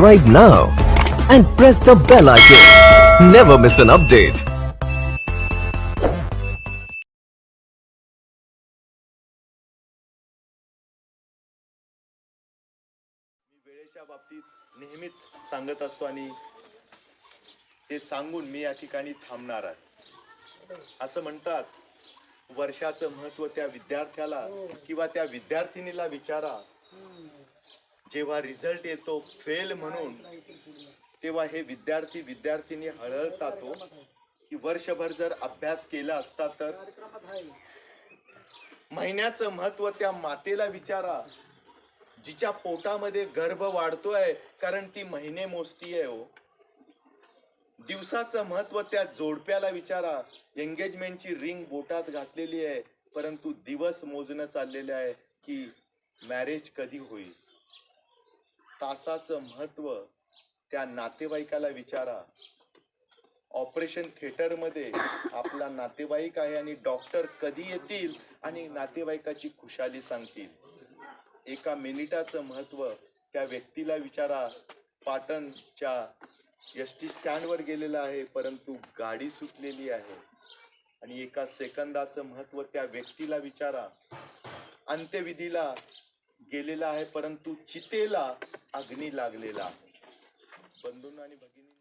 subscribe now and press the bell icon. Never miss an update. मी वेळेच्या बाबतीत नेहमीच सांगत असतो आणि ते सांगून मी या ठिकाणी थांबणार आहे असं म्हणतात वर्षाचं महत्त्व त्या विद्यार्थ्याला किंवा त्या विद्यार्थिनीला विचारा जेव्हा रिझल्ट येतो फेल म्हणून तेव्हा हे विद्यार्थी विद्यार्थिनी हळहळतात हो. की वर्षभर जर अभ्यास केला असता तर महिन्याचं महत्त्व त्या मातेला विचारा जिच्या पोटामध्ये गर्भ वाढतोय कारण ती महिने मोजती आहे हो. दिवसाचं महत्त्व त्या जोडप्याला विचारा एंगेजमेंटची रिंग बोटात घातलेली आहे परंतु दिवस मोजणं चाललेलं आहे की मॅरेज कधी होईल? तासाचं महत्त्व त्या नातेवाईकाला विचारा. ऑपरेशन थिएटरमध्ये आपला नातेवाईक आहे आणि डॉक्टर कधी येतील आणि नातेवाईकाची खुशाली सांगतील. एका मिनिटाचं महत्त्व त्या व्यक्तीला विचारा. पाटणच्या एस टी स्टँडवर गेलेला आहे परंतु गाडी सुटलेली आहे. आणि एका सेकंदाचं महत्त्व त्या व्यक्तीला विचारा. अंत्यविधीला गेलेला आहे परंतु चितेला अग्नी लागलेला आहे. बंधून आणि भगिनी